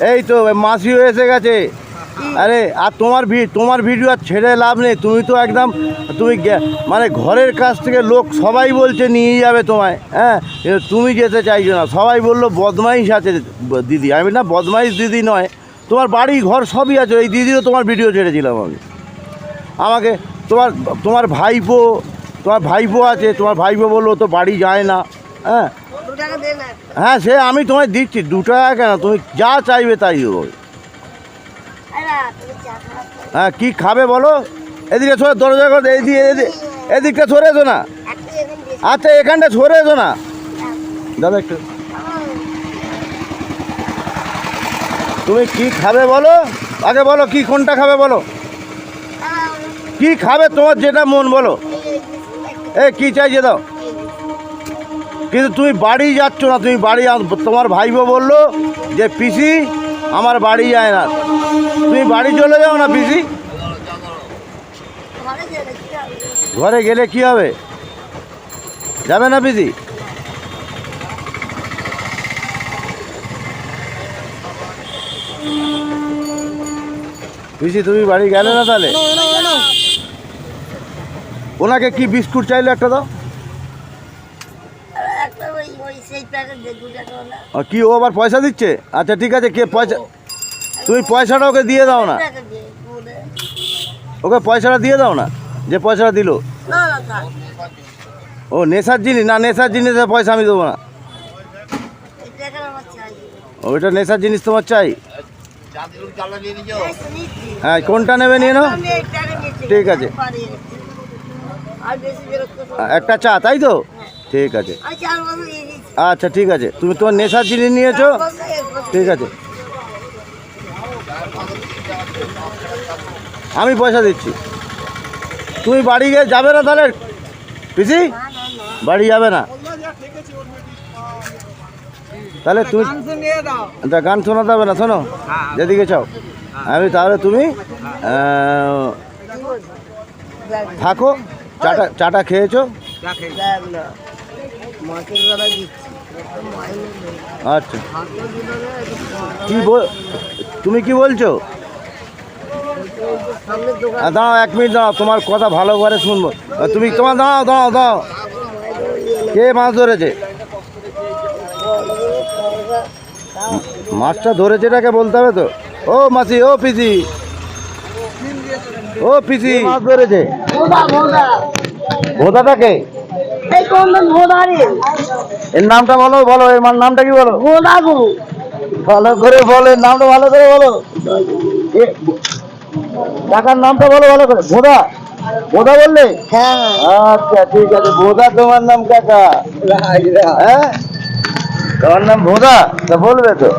এই তো মাসিও এসে গেছে। আরে, আর তোমার ভি- তোমার ভিডিও আর ছেড়ে লাভ নেই। তুমি তো একদম, তুমি মানে ঘরের কাছ থেকে লোক সবাই বলছে নিয়ে যাবে তোমায় হ্যাঁ? তুমি যেতে চাইছো না। সবাই বলল, বদমাইশ আছে দিদি। আমি না, বদমাইশ দিদি নয়। তোমার বাড়ি, ঘর সবই আছে। এই দিদিও তোমার ভিডিও ছেড়েছিলাম আমি। আমাকে, তোমার তোমার ভাইপো তোমার ভাইপো আছে। তোমার ভাইপো বলল তো বাড়ি যায় না। হ্যাঁ। হ্যাঁ সে আমি তোমায় দিচ্ছি, দু টাকা কেন? তুমি যা চাইবে তাই খাও হ্যাঁ কী খাবে বলো? এদিকে সরে, দরজা করে এদিকে এদিকে এদিকটা সরে এসো না। আচ্ছা এখানটা সরে এসো না। দাদা, একটু। তুমি কি খাবে বলো? আগে বলো, কি, কোনটা খাবে বলো? কি খাবে তোমার যেটা মন বলো। এ, কি চাইছে দাও। কিন্তু তুমি বাড়ি যাচ্ছ না, তুমি বাড়ি তোমার ভাইবো বলল যে, পিসি, আমার বাড়ি যায় না। তুমি বাড়ি চলে যাও না, পিসি? ঘরে গেলে কি হবে? যাবে না, পিসি? পিসি, তুমি বাড়ি গেলে না তাহলে? ওনাকে কি বিস্কুট চাইলে একটা দাও আরে একটা ওই ওই সেই প্যাকেট দে দু টাকা ওলা আর কি ও আবার পয়সা দিচ্ছে? আচ্ছা ঠিক আছে কে পয়সা তুমি পয়সাটা ওকে দিয়ে দাও না। ওকে পয়সাটা দিয়ে দাও না যে পয়সাটা দিল। ও নেশার জিনিস? না নেশার জিনিসের পয়সা আমি দেবো না। ওইটা নেশার জিনিস তোমার চাই। হ্যাঁ কোনটা নেবে নিয়ে নাও। ঠিক আছে। একটা চা তাই তো? ঠিক আছে। দিচ্ছি? আচ্ছা ঠিক আছে। তুমি তোমার নেশার জিনিস নিয়েছো। ঠিক আছে। আমি পয়সা দিচ্ছি। তুমি বাড়ি গিয়ে যাবে না তাহলে পিসি? না, না, না। বাড়ি যাবে না। তাহলে তুমি আচ্ছা গান শোনাতে হবে না শোনো। যেদিকে চাও। আমি তাহলে তুমি থাকো। চাটা চাটা খেয়েছো। মাছের বেলা দিচ্ছি। আচ্ছা। কি বল তুমি কি বলছো? দাঁড়াও এক মিনিট দাঁড়াও তোমার কথা ভালো করে শুনব। তুমি তোমার দাঁড়াও দাঁড়াও দাঁড়াও। কে মাছ ধরেছে? মাছটা ধরেছে এটাকে বলতে হবে তো? ও মাসি ও পিসি। ও পিসি। মাছ ধরেছে? ভোদা ভোদা ভোদাটাকে? এর নামটা বলো বলো এর নামটা কি বলো? ভোদা গো ভালো করে বলো এর নামটা ভালো করে বলো। কাকার নামটা বলো ভালো করে। ভোদা? ভোদা বললে? হ্যাঁ। আচ্ছা ঠিক আছে। ভোদা তোমার নাম কাকা। হ্যাঁ? তোমার নাম ভোদা? তা বলবে তো।